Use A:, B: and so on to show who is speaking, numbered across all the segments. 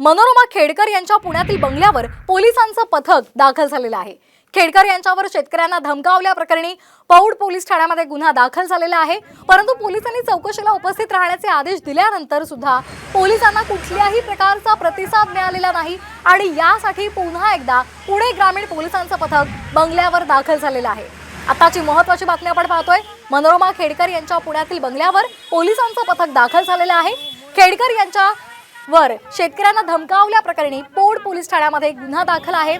A: मनोरमा खेडकर यांच्या पुण्यातील बंगल्यावर पोलिसांचं पथक दाखल झालेलं आहे. खेडकर यांच्यावर शेतकऱ्यांना धमकावल्या प्रकरणी पौड पोलीस ठाण्यामध्ये गुन्हा दाखल झालेला आहे. परंतु पोलिसांनी चौकशीला उपस्थित राहण्याचे आदेश दिल्यानंतर सुद्धा पोलिसांना कुठल्याही प्रकारचा प्रतिसाद मिळालेला नाही आणि यासाठी पुन्हा एकदा पुणे ग्रामीण पोलिसांचं पथक बंगल्यावर दाखल झालेलं आहे. आताची महत्वाची बातमी आपण पाहतोय. मनोरमा खेडकर यांच्या पुण्यातील बंगल्यावर पोलिसांचं पथक दाखल झालेलं आहे. खेडकर यांच्या वर शेतकऱ्यांना धमकावल्या प्रकरणी पोड पोलीस ठाण्यामध्ये गुन्हा दाखल आहे.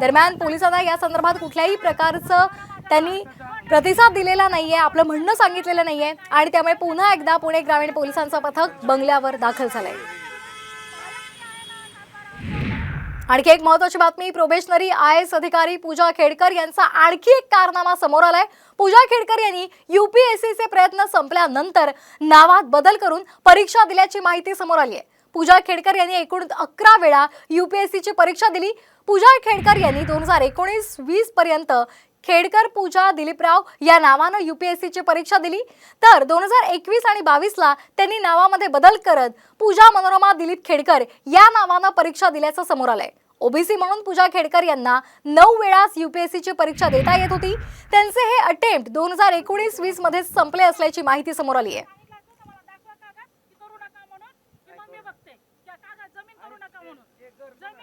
A: दरम्यान पोलिसांना या संदर्भात कुठल्याही प्रकारचं त्यांनी प्रतिसाद दिलेला नाहीये आपलं म्हणणं सांगितलेलं नाहीये आणि त्यामुळे पुन्हा एकदा पुणे ग्रामीण पोलिसांचं पथक बंगल्यावर दाखल झालंय. आणखी एक महत्वाची बातमी प्रोबेशनरी आय एस अधिकारी पूजा खेडकर यांचा आणखी एक कारनामा समोर आलाय. पूजा खेडकर यांनी युपीएससीचे प्रयत्न संपल्यानंतर नावात बदल करून परीक्षा दिल्याची माहिती समोर आली आहे पूजा खेडकर यांनी एकूण अकरा वेळा युपीएससीची परीक्षा दिली. पूजा खेडकर यांनी दोन हजार एकोणीस वीस पर्यंत खेडकर पूजा दिलीपराव या नावानं युपीएससीची परीक्षा दिली. तर दोन हजार एकवीस आणि बावीसला त्यांनी नावामध्ये बदल करत पूजा मनोरमा दिलीप खेडकर या नावानं परीक्षा दिल्याचं समोर आलंय. ओबीसी म्हणून पूजा खेडकर यांना नऊ वेळास युपीएससीची परीक्षा देता येत होती. त्यांचे हे अटेम्प्ट दोन हजार एकोणीस वीसमध्ये संपले असल्याची माहिती समोर आली आहे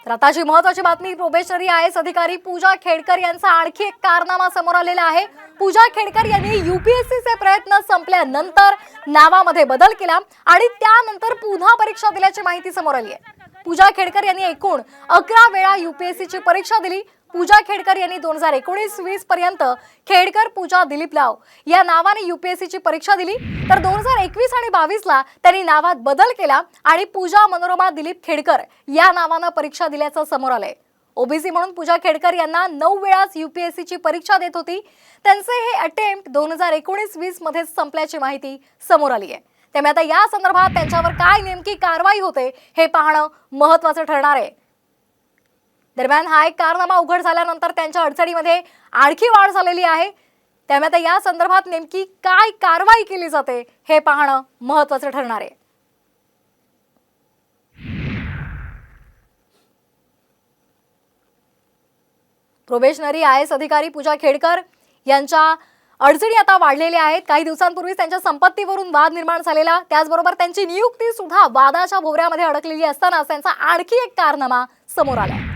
B: तर
A: तर आताची महत्वाची बातमी प्रोबेशनरी आय एस अधिकारी पूजा खेडकर यांचा आणखी एक कारनामा समोर आलेला आहे. पूजा खेडकर यांनी युपीएससीचे प्रयत्न संपल्यानंतर नावामध्ये बदल केला आणि त्यानंतर पुन्हा परीक्षा दिल्याची माहिती समोर आली आहे. पूजा खेडकर यांनी एकूण अकरा वेळा युपीएससीची परीक्षा दिली. पूजा खेडकर यांनी दोन हजार एकोणीस वीस पर्यंत खेडकर पूजा दिलीप लाव या नावाने युपीएससीची परीक्षा दिली. तर दोन हजार एकवीस आणि बावीसला त्यांनी नावात बदल केला आणि पूजा मनोरमा दिलीप खेडकर या नावानं परीक्षा दिल्याचं समोर आलंय. ओबीसी म्हणून पूजा खेडकर यांना नऊ वेळास युपीएससीची परीक्षा देत होती. त्यांचे हे अटेम्प्ट दोन हजार एकोणीस वीसमध्ये संपल्याची माहिती समोर आली आहे त्यामुळे आता या संदर्भात त्यांच्यावर काय नेमकी कारवाई होते हे पाहणं महत्वाचं ठरणार आहे. दरम्यान हा एक कारनामा उघड झाल्यानंतर त्यांच्या अडचणीमध्ये आणखी वाढ झालेली आहे. त्यामुळे आता या संदर्भात नेमकी काय कारवाई केली जाते हे पाहणं महत्वाचं ठरणार आहे. प्रोबेशनरी आय एस अधिकारी पूजा खेडकर यांच्या अडचणी आता वाढलेल्या आहेत. काही दिवसांपूर्वीच त्यांच्या संपत्तीवरून वाद निर्माण झालेला त्याचबरोबर त्यांची नियुक्ती सुद्धा वादाच्या भोवऱ्यामध्ये अडकलेली असतानाच त्यांचा आणखी एक कारनामा समोर आला.